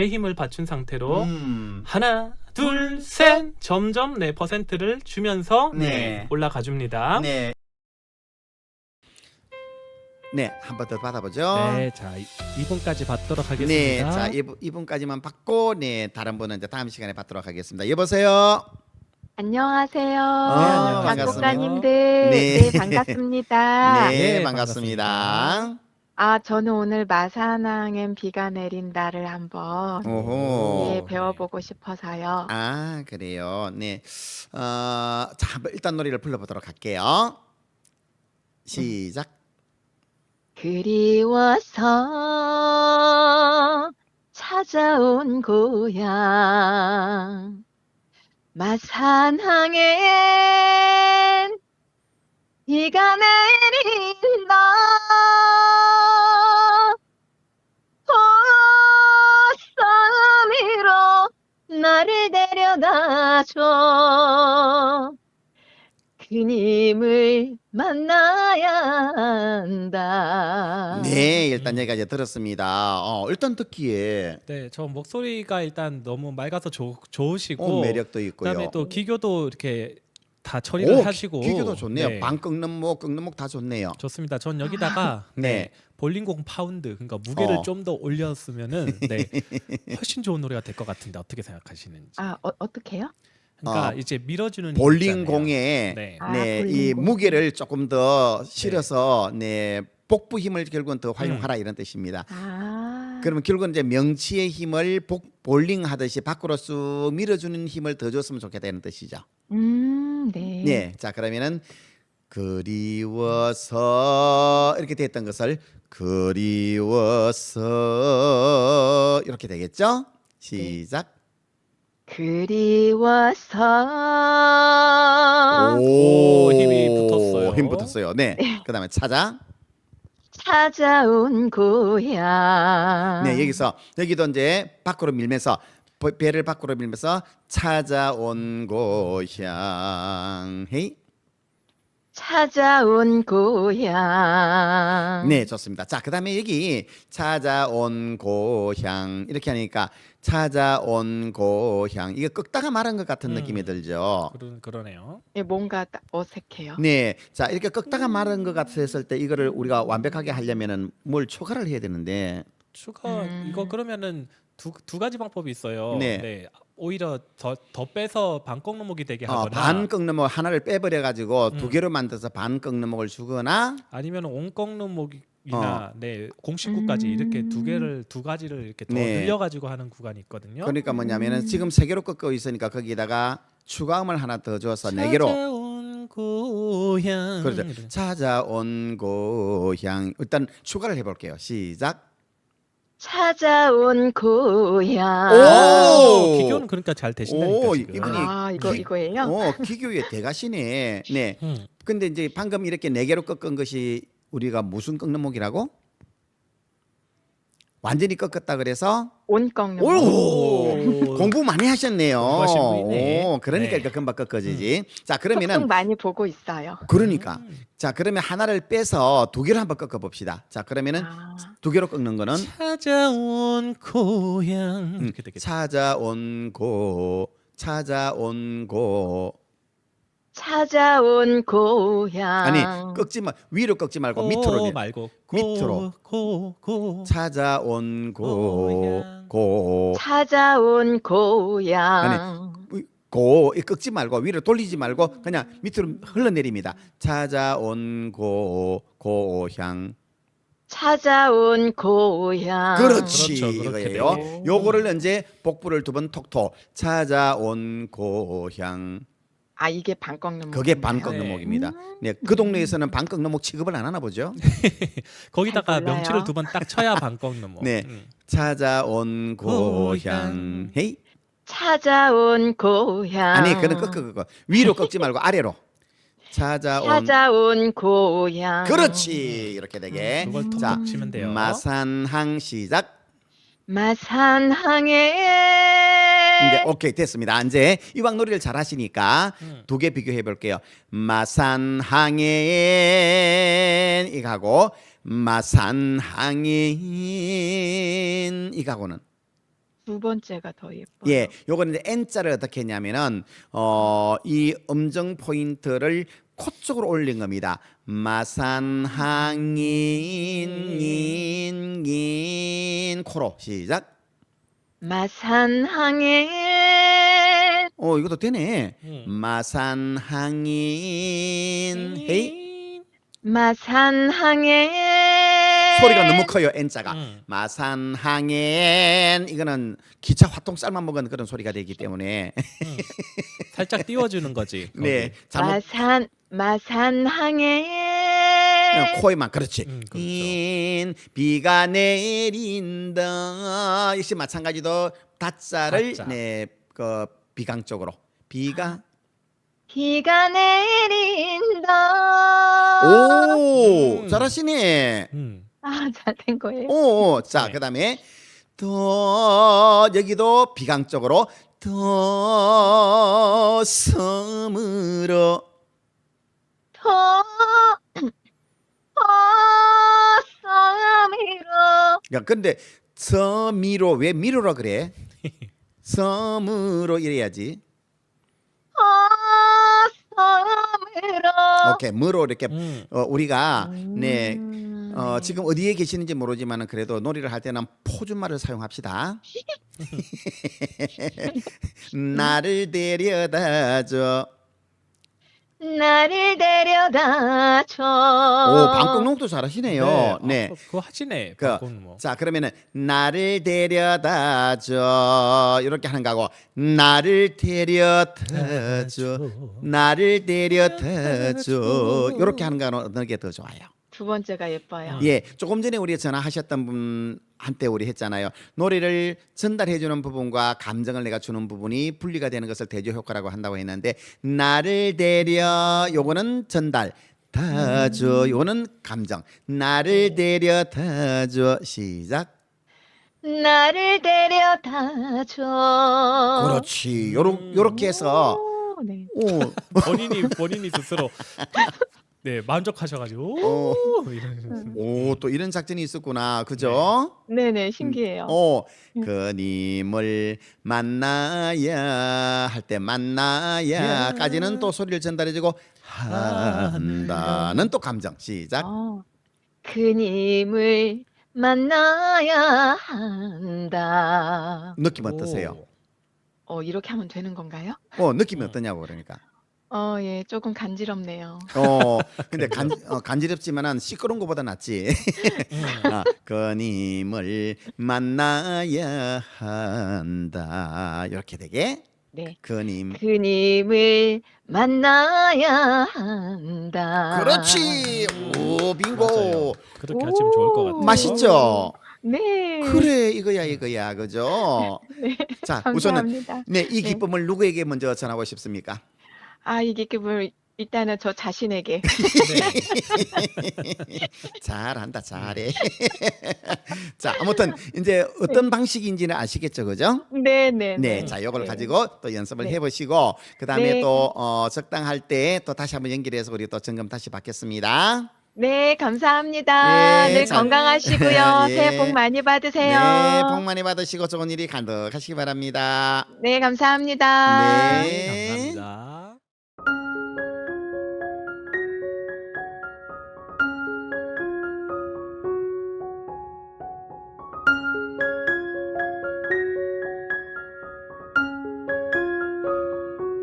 배힘을 받춘 상태로 음. 하나, 둘, 셋 점점 네 퍼센트를 주면서 네. 올라가 줍니다. 네. 네, 한 번 더 받아보죠. 네, 자 2분까지 받도록 네, 하겠습니다. 자, 이분, 이분까지만 받고, 네, 다른 분은 이제 다음 시간에 받도록 하겠습니다. 여보세요? 안녕하세요. 안녕하세요. 작곡가님들. 네. 네. 반갑습니다. 네, 네, 반갑습니다. 아, 저는 오늘 마산항엔 비가 내린다를 한번 오호. 예, 배워보고 싶어서요. 아, 그래요. 네. 어, 자, 한번 일단 노래를 불러보도록 할게요. 시작. 그리워서 찾아온 고향 마산항엔 그님을 만나야 한다. 네, 일단 여기까지 들었습니다. 어, 일단 듣기에 네, 저 목소리가 일단 너무 맑아서 좋, 좋으시고 어, 매력도 있고요. 그다음에 또 기교도 이렇게 다 처리를 오, 하시고 기, 기교도 좋네요. 네, 방 꺾는 목, 꺾는 목 다 좋네요. 좋습니다. 전 여기다가 네. 네, 볼링공 파운드 그러니까 무게를 어. 좀 더 올렸으면은 네, 훨씬 좋은 노래가 될 것 같은데 어떻게 생각하시는지. 아, 어, 어떻게요? 그러니까 어, 이제 밀어주는 힘 볼링. 공에 네. 아, 네, 볼링 이 공. 무게를 조금 더 실어서 네, 복부 힘을 결국은 더 활용하라 음. 이런 뜻입니다. 아, 그러면 결국은 이제 명치의 힘을 복, 볼링 하듯이 밖으로 쑥 밀어주는 힘을 더 줬으면 좋겠다는 뜻이죠. 음, 네. 네, 자 그러면은 그리워서 이렇게 됐던 것을 그리워서 이렇게 되겠죠? 시작. 그리워서 오, 힘이 붙었어요. 힘 붙었어요. 네. 그다음에 찾아. 찾아온 고향. 네, 여기서 여기도 이제 밖으로 밀면서 배- 배를 밖으로 밀면서 찾아온 고향. 헤이. 찾아온 고향. 네, 좋습니다. 자, 그 다음에 여기 찾아온 고향 이렇게 하니까 찾아온 고향 이거 꺾다가 말한 것 같은 음. 느낌이 들죠. 그러, 그러네요. 예, 뭔가 딱 어색해요. 네, 자 이렇게 꺾다가 말한 것 같았을 때 이거를 우리가 완벽하게 하려면은 뭘 초과를 해야 되는데 추가 음. 이거 그러면은 두, 두 가지 방법이 있어요. 네. 오히려 더, 더 빼서 반 꺾는 목이 되게 어, 하거나 반 꺾는 목 하나를 빼버려 가지고 두 음. 개로 만들어서 반 꺾는 목을 주거나 아니면 온 꺾는 어. 목이나 네 공식구까지 이렇게 두 개를 두 가지를 이렇게 더 네. 늘려 가지고 하는 구간이 있거든요. 그러니까 뭐냐면은 지금 세 개로 꺾고 있으니까 거기다가 추가음을 하나 더 줘서 네 개로 찾아온 고향 그렇죠. 찾아온 고향 일단 추가를 해볼게요. 시작. 찾아온 고향. 오! 기교는 그러니까 잘 되신다니까 오, 지금. 이분이 아, 이거 기- 이거예요? 어, 기교의 대가시네. 네. 음. 근데 이제 방금 이렇게 네 개로 꺾은 것이 우리가 무슨 꺾는 목이라고? 완전히 꺾었다 그래서 온 꺾는 오! 목. 공부 많이 하셨네요. 공부하신 분이네. 오, 그러니까 네. 이렇게 금방 꺾어지지. 자, 톡톡 그러면은 많이 보고 있어요. 그러니까 음. 자, 그러면 하나를 빼서 두 개로 한번 꺾어 봅시다. 자, 그러면은 아, 두 개로 꺾는 거는 찾아온 고향 음, 이렇게 되겠죠. 찾아온 고 찾아온 고 찾아온 고향. 아니 꺾지 마 위로 꺾지 말고 밑으로 내. 말고 밑으로. 고고 찾아온 고 고향. 고 찾아온 고향. 고, 이 꺾지 말고 위로 돌리지 말고 그냥 밑으로 흘러내립니다. 찾아온 고 고향. 찾아온 고향. 그렇지 그렇죠, 그렇게 이거예요. 요거를 이제 복부를 두 번 톡톡 찾아온 고향. 아 이게 반 꺾는 목. 그게 반 꺾는 네. 목입니다. 네, 그 동네에서는 반 꺾는 목 취급을 안 하나 보죠. 거기다가 몰라요. 명치를 두 번 딱 쳐야 반 꺾는 뭐. 네. 음. 찾아온 고향. 고향. 헤이. 찾아온 고향. 아니, 그는 꺾어 꺾어. 위로 꺾지 말고 아래로. 찾아온. 찾아온 고향. 그렇지. 이렇게 되게. 그걸 톡톡 자, 치면 돼요. 마산항 시작. 마산항에 이제 오케이 됐습니다. 이제 이왕 놀이를 잘 하시니까 음. 두개 비교해 볼게요. 마산항엔 이가고 마산항인 이가고는 두 번째가 더 예뻐요. 예, 요거는 이제 N자를 어떻게 했냐면은 어, 이 음정 포인트를 코 쪽으로 올린 겁니다. 마산항인 인 인 코로 시작. 마산항에 어, 이것도 되네. 음. 마산항인 헤이 마산항에 소리가 너무 커요 N자가. 음. 마산항엔 이거는 기차 화통 쌀만 먹은 그런 소리가 되기 때문에 음. 살짝 띄워주는 거지. 거기. 네 잘못 마산 마산항에 어, 코에만 그렇지. 음, 그렇죠. 인 비가 내린다. 역시 마찬가지로 다자를 다자. 네, 그 비강 쪽으로 비가 비가 내린다. 오 음. 잘하시네. 음. 아, 잘 된 거예요. 오, 오. 자 네. 그다음에 더 여기도 비강 쪽으로 더 섬으로 더, 더 섬이로 야 근데 섬이로 왜 미로라 그래? 섬으로 이래야지. 더 섬으로 오케이 무로 이렇게 음. 어, 우리가 네 음. 어, 지금 어디에 계시는지 모르지만은 그래도 놀이를 할 때는 포준말을 사용합시다. 나를 데려다줘. 나를 데려다줘. 오 방콕농도 잘하시네요. 네. 아, 그거 하시네. 그, 뭐. 자 그러면은 나를 데려다줘 이렇게 하는 거고 나를 데려다줘 나를 데려다줘 이렇게 하는 거는 어느 게더 좋아요? 두 번째가 예뻐요. 예, 조금 전에 우리 전화하셨던 분 한테 우리 했잖아요. 노래를 전달해 주는 부분과 감정을 내가 주는 부분이 분리가 되는 것을 대조 효과라고 한다고 했는데 나를 데려 요거는 전달 다줘 요거는 감정 나를 데려 다줘 시작 나를 데려다 줘. 그렇지 요렇 요렇게 해서 오, 네. 오, 본인이 본인이 스스로 네 만족하셔가지고 어. 오, 이런 오, 또 이런 작전이 있었구나. 그죠? 네네 신기해요. 어, 그님을 만나야 할때 만나야까지는 또 소리를 전달해주고 한다는 또 감정 시작. 어, 그님을 만나야 한다. 느낌 어떠세요? 오. 어 이렇게 하면 되는 건가요? 어, 느낌이 어떠냐고 그러니까. 어예 조금 간지럽네요. 어, 근데 간, 어, 간지럽지만은 시끄러운 것보다 낫지. 음. 아, 그님을 만나야 한다. 이렇게 되게 네. 그님. 그님을 만나야 한다. 그렇지. 오, 빙고. 맞아요. 그렇게 하시면 좋을 것 같아요. 맛있죠? 네. 그래 이거야 이거야 그죠? 네. 자 우선은 감사합니다. 네 이 네. 기쁨을 누구에게 먼저 전하고 싶습니까? 아 이게 그물 일단은 저 자신에게 네. 잘한다 잘해. 자 아무튼 이제 어떤 방식인지는 아시겠죠 그죠? 네 네 네, 자 이걸 네. 가지고 또 연습을 네. 해보시고 그 다음에 네. 또 어, 적당할 때 또 다시 한번 연결해서 우리 또 점검 다시 받겠습니다. 네 감사합니다. 네, 네 잘- 건강하시고요. 예. 새해 복 많이 받으세요. 네, 복 많이 받으시고 좋은 일이 가득하시기 바랍니다. 네 감사합니다. 네. 감사합니다.